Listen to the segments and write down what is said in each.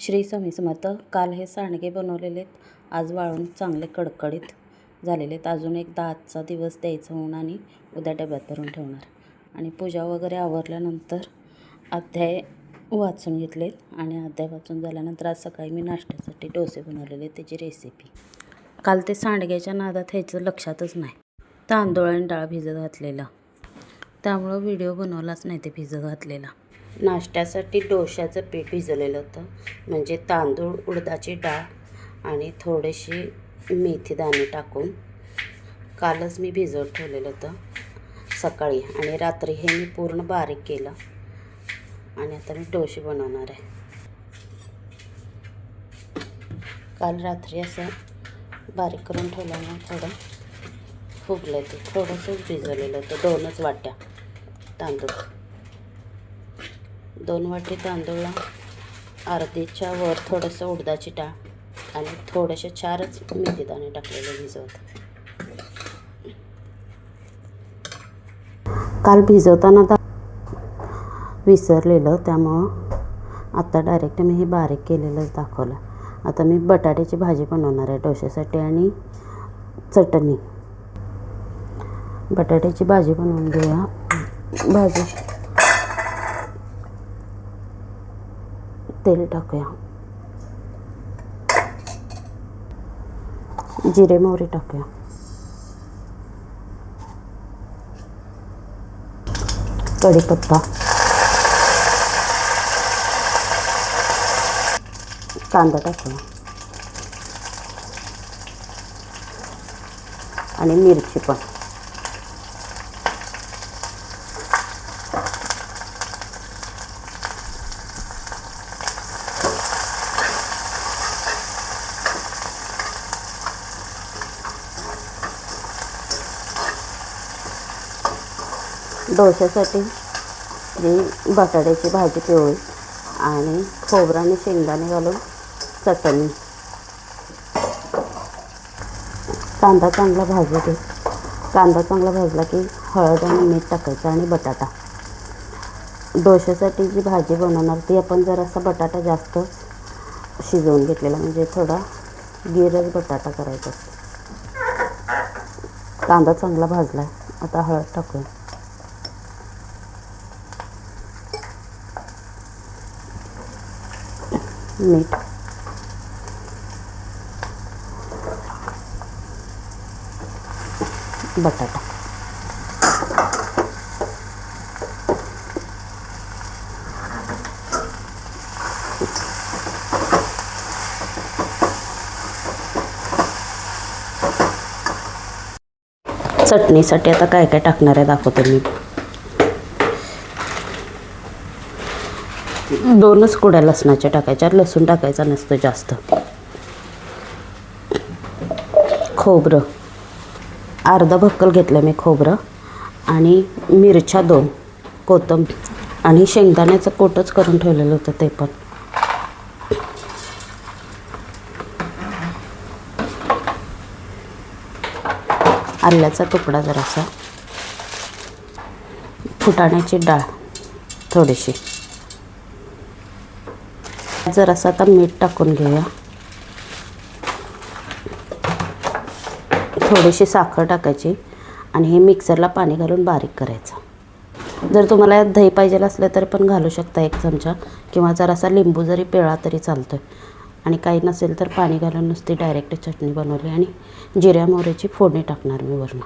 श्री स्वामी समर्थ काल हे सांडगे बनवलेले आहेत आज वाळून चांगले कडकडीत झालेले आहेत अजून एक आजचा दिवस द्यायचा होऊन आणि उद्या डब्यात भरून ठेवणार. आणि पूजा वगैरे आवरल्यानंतर अध्याय वाचून घेतलेत. आणि अध्याय वाचून झाल्यानंतर आज सकाळी मी नाश्त्यासाठी डोसे बनवलेले त्याची रेसिपी काल ते सांडग्याच्या नादात ह्याचं लक्षातच नाही. तांदूळ आणि डाळ भिजत घातलेला. त्यामुळं व्हिडिओ बनवलाच नाही ते भिजत घातलेला. नाश्त्यासाठी डोश्याचं पीठ भिजवलेलं होतं. म्हणजे तांदूळ उडदाची डाळ आणि थोडेसे मेथी दाणे टाकून कालच मी भिजवत ठेवलेलं होतं सकाळी. आणि रात्री हे मी पूर्ण बारीक केलं आणि आता मी डोसे बनवणार आहे. काल रात्री असं बारीक करून ठेवल्यामुळे थोडं फुगलं ते. थोडंसंच भिजवलेलं होतं. दोनच वाट्या तांदूळ. दोन वाटी तांदूळ अर्धीच्या वर थोडंसं उडदाची डाळ आणि थोडेसे चारच मेथीदाणे टाकलेले भिजवत. काल भिजवताना दा विसरलेलं त्यामुळं आता डायरेक्ट मी हे बारीक केलेलंच दाखवलं. आता मी बटाट्याची भाजी बनवणार आहे डोश्यासाठी आणि चटणी. बटाट्याची भाजी बनवून घेऊया. भाजी तेल टाकूया. जिरे मोहरी टाकूया. कढीपत्ता. कांदा टाकूया. आणि मिरची पण. डोश्यासाठी जी बटाट्याची भाजी पिवळी आणि खोबरं आणि शेंगदाणे घालून चटणी. कांदा चांगला भाजू दे कांदा चांगला भाजला की हळद आणि मीठ टाकायचं आणि बटाटा. डोश्यासाठी जी भाजी बनवणार ती आपण जरासा बटाटा जास्त शिजवून घेतलेला म्हणजे थोडा गिरच बटाटा करायचा कांदा चांगला भाजला आहे आता हळद टाकूया. मीठ बटाटा. चटणीसाठी आता काय काय टाकणार आहे दाखवते मी. दोनच कुड्या लसणाच्या टाकायच्या. लसूण टाकायचा नसतो जास्त. खोबरं. अर्धा भक्कल घेतलं मी खोबरं आणि मिरच्या दोन. कोथंब आणि शेंगदाण्याचं कोटच करून ठेवलेलं होतं ते पण. आल्याचा तुकडा जरासा. फुटाण्याची डाळ थोडीशी. जरासं आता मीठ टाकून घेऊया. थोडीशी साखर टाकायची आणि हे मिक्सरला पाणी घालून बारीक करायचं. जर तुम्हाला यात दही पाहिजे असलं तर पण घालू शकता एक चमचा किंवा जरासा लिंबू जरी पिळा तरी चालतो आहे आणि काही नसेल तर पाणी घालून नुसती डायरेक्ट चटणी बनवली आणि जिऱ्या मोहरीची फोडणी टाकणार मी वरून.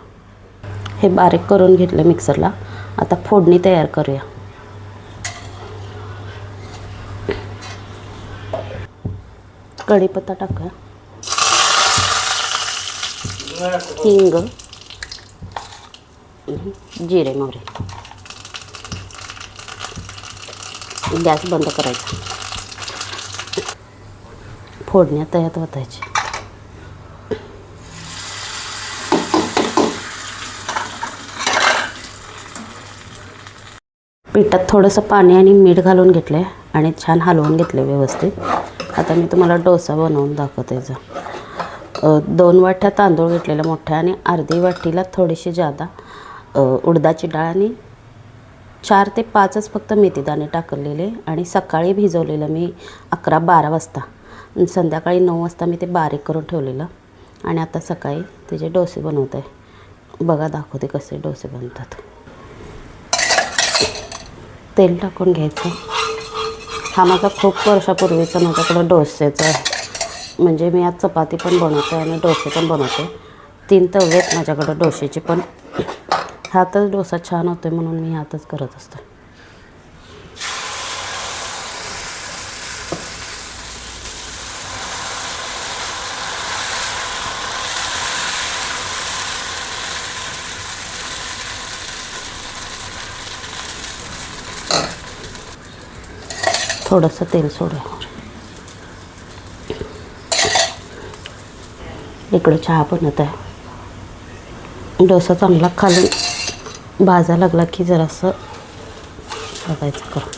हे बारीक करून घेतलं मिक्सरला. आता फोडणी तयार करूया. कढीपत्ता टाका हिंग. जिरे मोरे गॅस बंद करायचा. फोडण्या तयार होतायची पिठात थोडंसं पाणी आणि मीठ घालून घेतलं आहे आणि छान हलवून घेतले व्यवस्थित. आता मी तुम्हाला डोसा बनवून दाखवते याचा दोन वाट्या तांदूळ घेतलेल्या मोठ्या आणि अर्धी वाटीला थोडीशी जादा उडदाची डाळ आणि चार ते पाचच फक्त मेथीदाणे टाकलेले आणि सकाळी भिजवलेलं मी अकरा बारा वाजता. संध्याकाळी नऊ वाजता मी ते बारीक करून ठेवलेलं. आणि आता सकाळी त्याचे डोसे बनवत आहे बघा दाखवते कसे डोसे बनतात. तेल टाकून घ्यायचं. हा माझा खूप वर्षापूर्वीचा माझ्याकडं डोसेचा आहे. म्हणजे मी आज चपाती पण बनवते आणि डोसे पण बनवते. तीन तवे आहेत माझ्याकडं डोसेचे पण. ह्यातच डोसा छान होतो म्हणून मी हातच करत असतो. थोडंसं तेल सोडूया. इकडं चहा बनत आहे. डोसा चांगला खालून भाजा लागला की जरासं बघायचं करू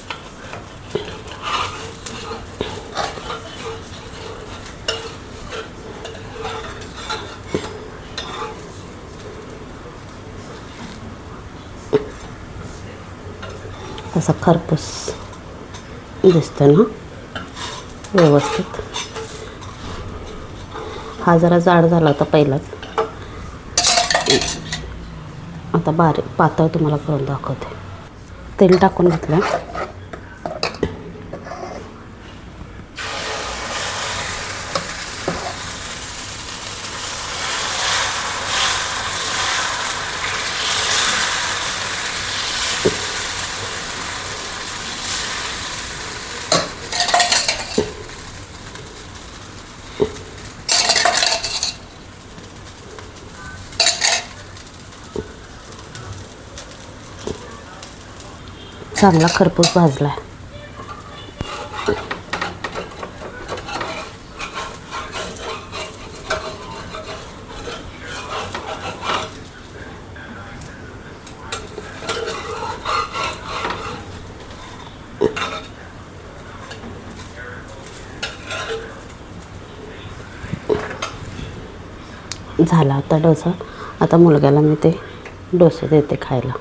असा खरपूस. दिसतं ना व्यवस्थित. हा जरा जाड झाला होता पहिलाच. आता बारीक पातळ तुम्हाला करून दाखवते. तेल टाकून घेतलं. चांगला खरपूस भाजला आहे झाला आता डोसा. आता मुलग्याला मी ते डोसे देते खायला.